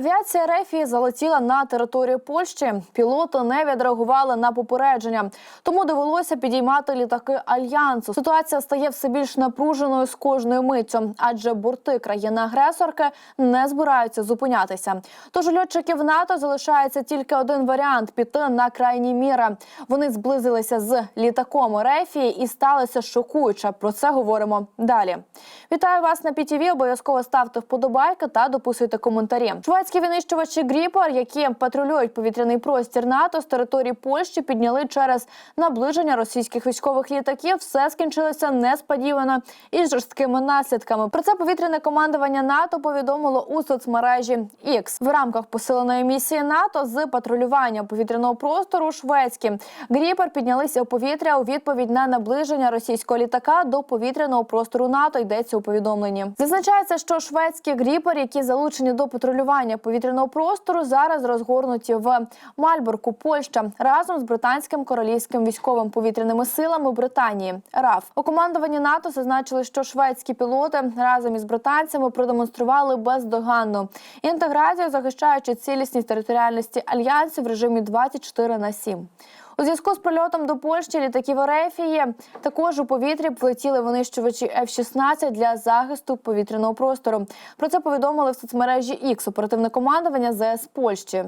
Авіація Рефії залетіла на територію Польщі. Пілоти не відреагували на попередження, тому довелося підіймати літаки альянсу. Ситуація стає все більш напруженою з кожною миттю, адже борти країни-агресорки не збираються зупинятися. Тож у льотчиків НАТО залишається тільки один варіант піти на крайні міри. Вони зблизилися з літаком Рефії і сталося шокуюче. Про це говоримо далі. Вітаю вас на ПІТІВІ. Обов'язково ставте вподобайки та дописуйте коментарі. Шведські винищувачі Гріпер, які патрулюють повітряний простір НАТО з території Польщі, підняли через наближення російських військових літаків. Все скінчилося несподівано і жорсткими наслідками. Про це повітряне командування НАТО повідомило у соцмережі X. в рамках посиленої місії НАТО з патрулювання повітряного простору. Шведські Гріпер піднялися у повітря у відповідь на наближення російського літака до повітряного простору НАТО. Йдеться у повідомленні. Зазначається, що шведські Гріпер, які залучені до патрулювання повітряного простору, зараз розгорнуті в Мальборку, Польща, разом з британським королівським військовим повітряними силами Британії. РАФ у командуванні НАТО зазначили, що шведські пілоти разом із британцями продемонстрували бездоганну інтеграцію, захищаючи цілісність територіальності альянсу в режимі 24 на 7. У зв'язку з прильотом до Польщі літаків Орефії також у повітрі влетіли винищувачі F-16 для захисту повітряного простору. Про це повідомили в соцмережі X оперативне командування ЗС Польщі.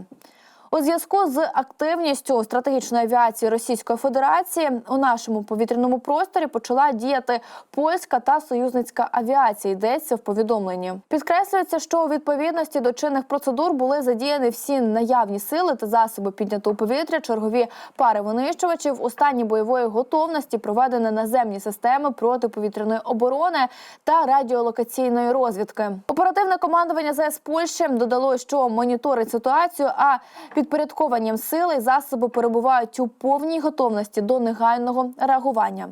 У зв'язку з активністю стратегічної авіації Російської Федерації у нашому повітряному просторі почала діяти польська та союзницька авіація. Йдеться в повідомленні. Підкреслюється, що у відповідності до чинних процедур були задіяні всі наявні сили та засоби піднятого повітря, чергові пари винищувачів у стані бойової готовності, проведені наземні системи протиповітряної оборони та радіолокаційної розвідки. Оперативне командування ЗС Польщі додало, що моніторить ситуацію. А підпорядкованням сили засоби перебувають у повній готовності до негайного реагування.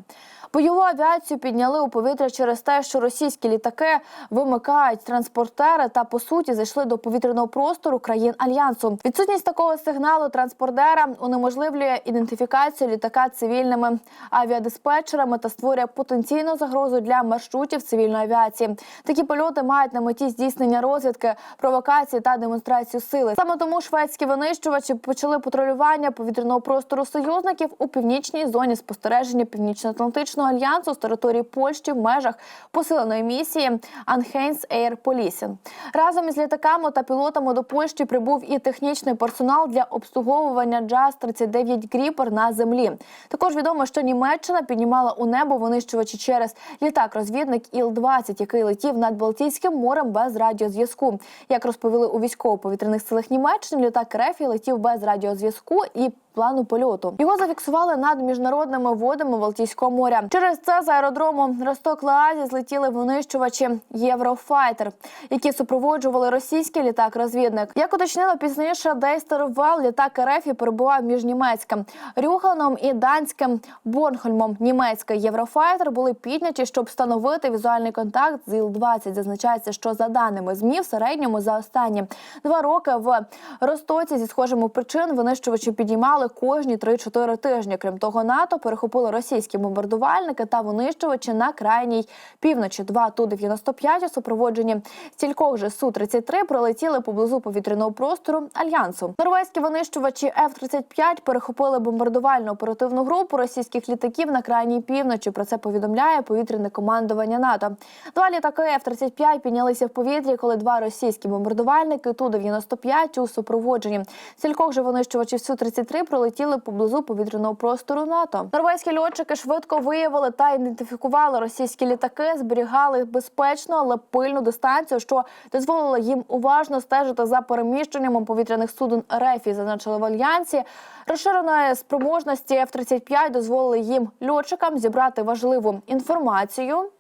Бойову авіацію підняли у повітря через те, що російські літаки вимикають транспортери та по суті зайшли до повітряного простору країн альянсу. Відсутність такого сигналу транспортера унеможливлює ідентифікацію літака цивільними авіадиспетчерами та створює потенційну загрозу для маршрутів цивільної авіації. Такі польоти мають на меті здійснення розвідки, провокації та демонстрацію сили. Саме тому шведські винищувачі почали патрулювання повітряного простору союзників у північній зоні спостереження північно-атлантичного альянсу з території Польщі в межах посиленої місії Анхейнс Air Policing. Разом із літаками та пілотами до Польщі прибув і технічний персонал для обслуговування джаз 39 Гріпер на землі. Також відомо, що Німеччина піднімала у небо винищувачі через літак-розвідник Іл-20, який летів над Балтійським морем без радіозв'язку. Як розповіли у військово-повітряних силах Німеччини, літак Рефі летів без радіозв'язку і плану польоту. Його зафіксували над міжнародними водами Балтійського моря. Через це з аеродрому росток лаазі злетіли винищувачі Єврофайтер, які супроводжували російський літак-розвідник. Як уточнило пізніше, Дейстер Вел літак РФ перебував між німецьким Рюханом і данським Борнхольмом. Німецький Єврофайтер були підняті, щоб встановити візуальний контакт з Іл-20. Зазначається, що за даними змі в середньому за останні два роки в Ростоці зі схожими причин винищувачі підіймали кожні 3-4 тижні. Крім того, НАТО перехопили російські бомбардувальники та винищувачі на крайній півночі. Два ту 95 у супроводженні стількох же су 33 пролетіли поблизу повітряного простору альянсу. Норвезькі винищувачі F-35 перехопили бомбардувальну оперативну групу російських літаків на крайній півночі. Про це повідомляє повітряне командування НАТО. Два літаки F-35 піднялися в повітрі, коли два російські бомбардувальники ту 95 у супроводженні стількох же винищувачів су 33 пролетіли поблизу повітряного простору НАТО. Норвезькі льотчики швидко виявили та ідентифікували російські літаки, зберігали безпечну, але пильну дистанцію, що дозволило їм уважно стежити за переміщенням повітряних суден РФ, і зазначили в альянсі. Розширеної спроможності F-35 дозволили їм льотчикам зібрати важливу інформацію.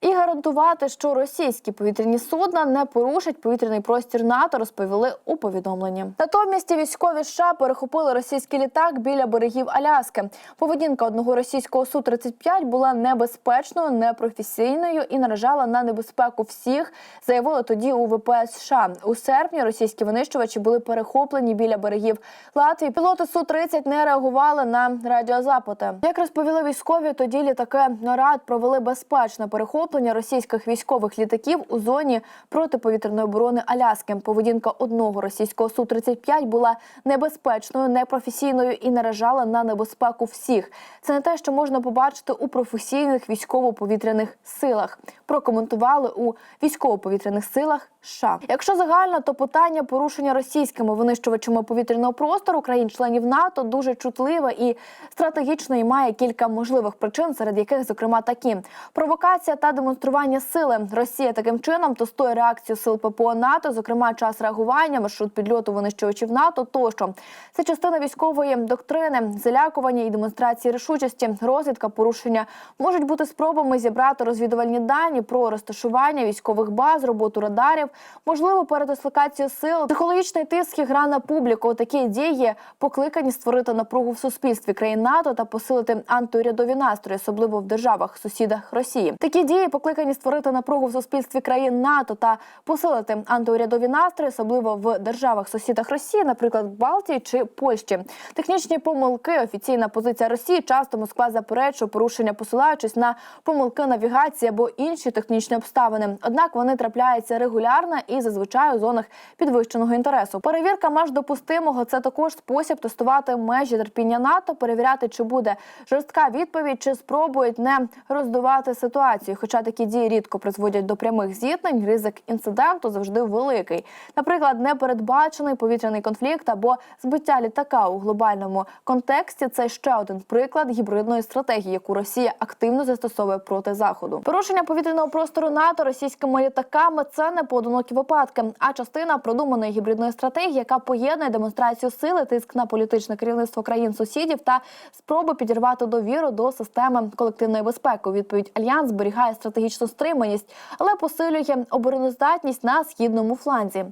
І гарантувати, що російські повітряні судна не порушать повітряний простір НАТО, розповіли у повідомленні. Натомість військові США перехопили російський літак біля берегів Аляски. Поведінка одного російського су 35 була небезпечною, непрофесійною і наражала на небезпеку всіх. Заявили тоді у ВПС США. У серпні російські винищувачі були перехоплені біля берегів Латвії. Пілоти су 30 не реагували на радіозапити. Як розповіли військові, тоді літаки НАРАД провели безпечне перехоплення захоплення російських військових літаків у зоні протиповітряної оборони Аляски. Поведінка одного російського су 35 була небезпечною, непрофесійною і наражала на небезпеку всіх. Це не те, що можна побачити у професійних військово-повітряних силах. Прокоментували у військово-повітряних силах. США. Якщо загально, то питання порушення російськими винищувачами повітряного простору країн-членів НАТО дуже чутливе і стратегічно і має кілька можливих причин, серед яких, зокрема, такі провокація та демонстрування сили. Росія таким чином тестує реакцію сил ППО НАТО, зокрема час реагування, маршрут підльоту винищувачів НАТО тощо. Це частина військової доктрини, залякування і демонстрації рішучості, розвідка, порушення можуть бути спробами зібрати розвідувальні дані про розташування військових баз, роботу радарів, можливо, передислокацію сил, психологічний тиск і гра на публіку. Такі дії покликані створити напругу в суспільстві країн НАТО та посилити антиурядові настрої, особливо в державах сусідах Росії. Такі дії покликані створити напругу в суспільстві країн НАТО та посилити антиурядові настрої, особливо в державах сусідах Росії, наприклад, Балтії чи Польщі. Технічні помилки, офіційна позиція Росії. Часто Москва заперечує порушення, посилаючись на помилки навігації або інші технічні обставини. Однак вони трапляються регулярно і зазвичай у зонах підвищеного інтересу. Перевірка меж допустимого це також спосіб тестувати межі терпіння НАТО, перевіряти, чи буде жорстка відповідь, чи спробують не роздувати ситуацію. Хоча такі дії рідко призводять до прямих зіткнень, ризик інциденту завжди великий. Наприклад, непередбачений повітряний конфлікт або збиття літака у глобальному контексті. Це ще один приклад гібридної стратегії, яку Росія активно застосовує проти заходу. Порушення повітряного простору НАТО російськими літаками це не поодинокі випадки, а частина продуманої гібридної стратегії, яка поєднує демонстрацію сили, тиск на політичне керівництво країн сусідів та спроби підірвати довіру до системи колективної безпеки. У Відповідь альянс зберігає стратегічну стриманість, але посилює обороноздатність на східному фланзі.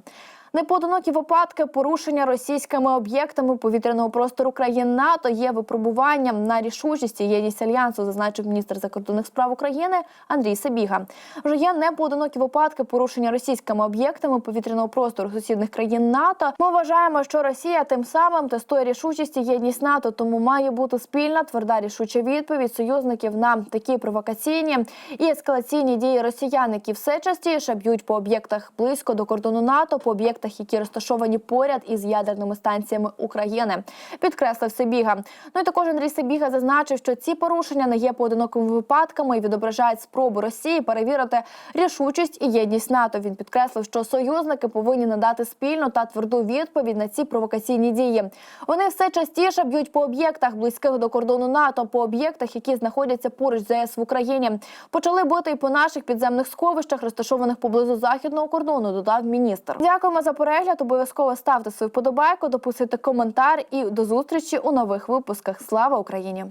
Непоодинокі випадки порушення російськими об'єктами повітряного простору країн НАТО є випробуванням на рішучість єдність альянсу, зазначив міністр закордонних справ України Андрій Сабіга. Вже є непоодинокі випадки порушення російськими об'єктами повітряного простору сусідних країн НАТО. Ми вважаємо, що Росія тим самим тестує рішучість єдність НАТО, тому має бути спільна тверда рішуча відповідь союзників на такі провокаційні і ескалаційні дії росіян, які все частіше б'ють по об'єктах близько до кордону НАТО, по об'єктах, які розташовані поряд із ядерними станціями України. Підкреслив Сибіга. Ну і також Андрій Сибіга зазначив, що ці порушення не є поодинокими випадками і відображають спробу Росії перевірити рішучість і єдність НАТО. Він підкреслив, що союзники повинні надати спільну та тверду відповідь на ці провокаційні дії. Вони все частіше б'ють по об'єктах близьких до кордону НАТО, по об'єктах, які знаходяться поруч з ЗС в Україні. Почали бити і по наших підземних сховищах, розташованих поблизу західного кордону. Додав міністр. Дякуємо за перегляд. Обов'язково ставте свою вподобайку, допустите коментар і до зустрічі у нових випусках. Слава Україні!